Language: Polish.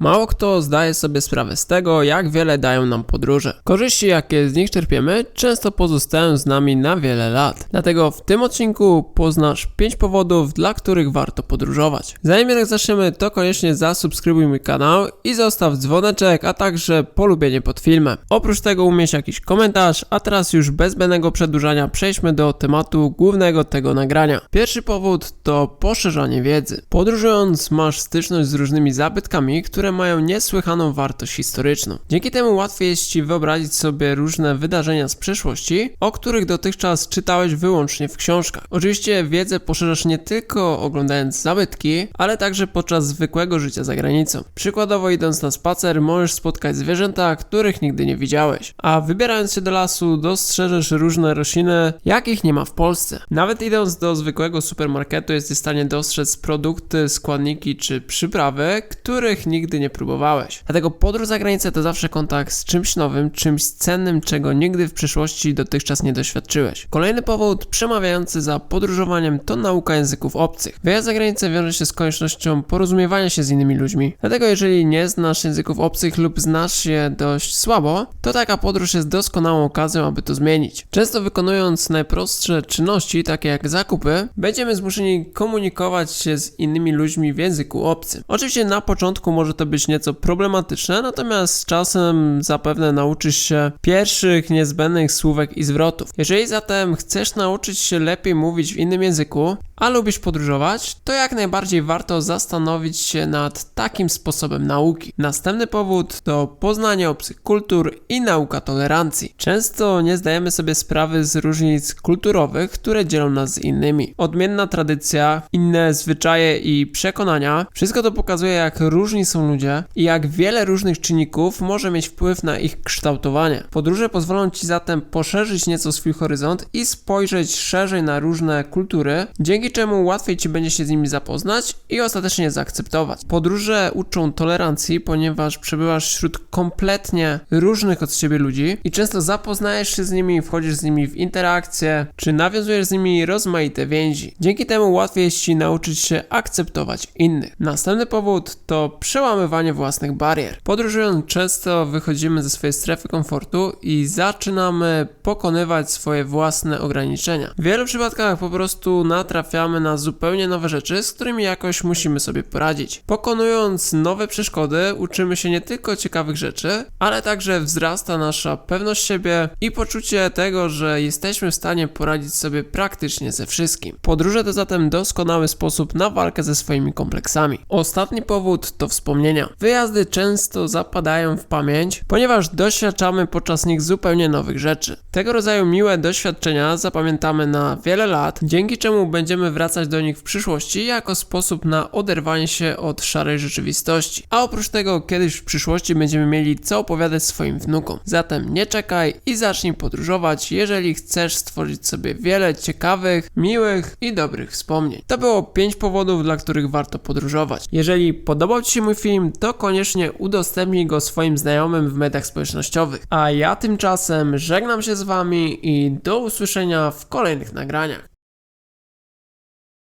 Mało kto zdaje sobie sprawę z tego, jak wiele dają nam podróże. Korzyści, jakie z nich czerpiemy, często pozostają z nami na wiele lat. Dlatego w tym odcinku poznasz 5 powodów, dla których warto podróżować. Zanim jednak zaczniemy, to koniecznie zasubskrybuj mój kanał i zostaw dzwoneczek, a także polubienie pod filmem. Oprócz tego umieść jakiś komentarz, a teraz już bez zbędnego przedłużania przejdźmy do tematu głównego tego nagrania. Pierwszy powód to poszerzanie wiedzy. Podróżując masz styczność z różnymi zabytkami, które mają niesłychaną wartość historyczną. Dzięki temu łatwiej jest Ci wyobrazić sobie różne wydarzenia z przeszłości, o których dotychczas czytałeś wyłącznie w książkach. Oczywiście wiedzę poszerzasz nie tylko oglądając zabytki, ale także podczas zwykłego życia za granicą. Przykładowo idąc na spacer możesz spotkać zwierzęta, których nigdy nie widziałeś, a wybierając się do lasu dostrzeżesz różne rośliny, jakich nie ma w Polsce. Nawet idąc do zwykłego supermarketu jesteś w stanie dostrzec produkty, składniki czy przyprawy, których nigdy nie próbowałeś. Dlatego podróż za granicę to zawsze kontakt z czymś nowym, czymś cennym, czego nigdy w przeszłości dotychczas nie doświadczyłeś. Kolejny powód przemawiający za podróżowaniem to nauka języków obcych. Wyjazd za granicę wiąże się z koniecznością porozumiewania się z innymi ludźmi. Dlatego jeżeli nie znasz języków obcych lub znasz je dość słabo, to taka podróż jest doskonałą okazją, aby to zmienić. Często wykonując najprostsze czynności, takie jak zakupy, będziemy zmuszeni komunikować się z innymi ludźmi w języku obcym. Oczywiście na początku może to być nieco problematyczne, natomiast z czasem zapewne nauczysz się pierwszych niezbędnych słówek i zwrotów. Jeżeli zatem chcesz nauczyć się lepiej mówić w innym języku, a lubisz podróżować, to jak najbardziej warto zastanowić się nad takim sposobem nauki. Następny powód to poznanie obcych kultur i nauka tolerancji. Często nie zdajemy sobie sprawy z różnic kulturowych, które dzielą nas z innymi. Odmienna tradycja, inne zwyczaje i przekonania, wszystko to pokazuje jak różni są ludzie i jak wiele różnych czynników może mieć wpływ na ich kształtowanie. Podróże pozwolą Ci zatem poszerzyć nieco swój horyzont i spojrzeć szerzej na różne kultury, dzięki czemu łatwiej Ci będzie się z nimi zapoznać i ostatecznie zaakceptować. Podróże uczą tolerancji, ponieważ przebywasz wśród kompletnie różnych od siebie ludzi i często zapoznajesz się z nimi, wchodzisz z nimi w interakcje, czy nawiązujesz z nimi rozmaite więzi. Dzięki temu łatwiej jest Ci nauczyć się akceptować innych. Następny powód to przełamywanie własnych barier. Podróżując często wychodzimy ze swojej strefy komfortu i zaczynamy pokonywać swoje własne ograniczenia. W wielu przypadkach po prostu natrafiamy na zupełnie nowe rzeczy, z którymi jakoś musimy sobie poradzić. Pokonując nowe przeszkody, uczymy się nie tylko ciekawych rzeczy, ale także wzrasta nasza pewność siebie i poczucie tego, że jesteśmy w stanie poradzić sobie praktycznie ze wszystkim. Podróże to zatem doskonały sposób na walkę ze swoimi kompleksami. Ostatni powód to wspomnienia. Wyjazdy często zapadają w pamięć, ponieważ doświadczamy podczas nich zupełnie nowych rzeczy. Tego rodzaju miłe doświadczenia zapamiętamy na wiele lat, dzięki czemu będziemy wracać do nich w przyszłości jako sposób na oderwanie się od szarej rzeczywistości. A oprócz tego, kiedyś w przyszłości będziemy mieli co opowiadać swoim wnukom. Zatem nie czekaj i zacznij podróżować, jeżeli chcesz stworzyć sobie wiele ciekawych, miłych i dobrych wspomnień. To było 5 powodów, dla których warto podróżować. Jeżeli podobał Ci się mój film, to koniecznie udostępnij go swoim znajomym w mediach społecznościowych. A ja tymczasem żegnam się z Wami i do usłyszenia w kolejnych nagraniach.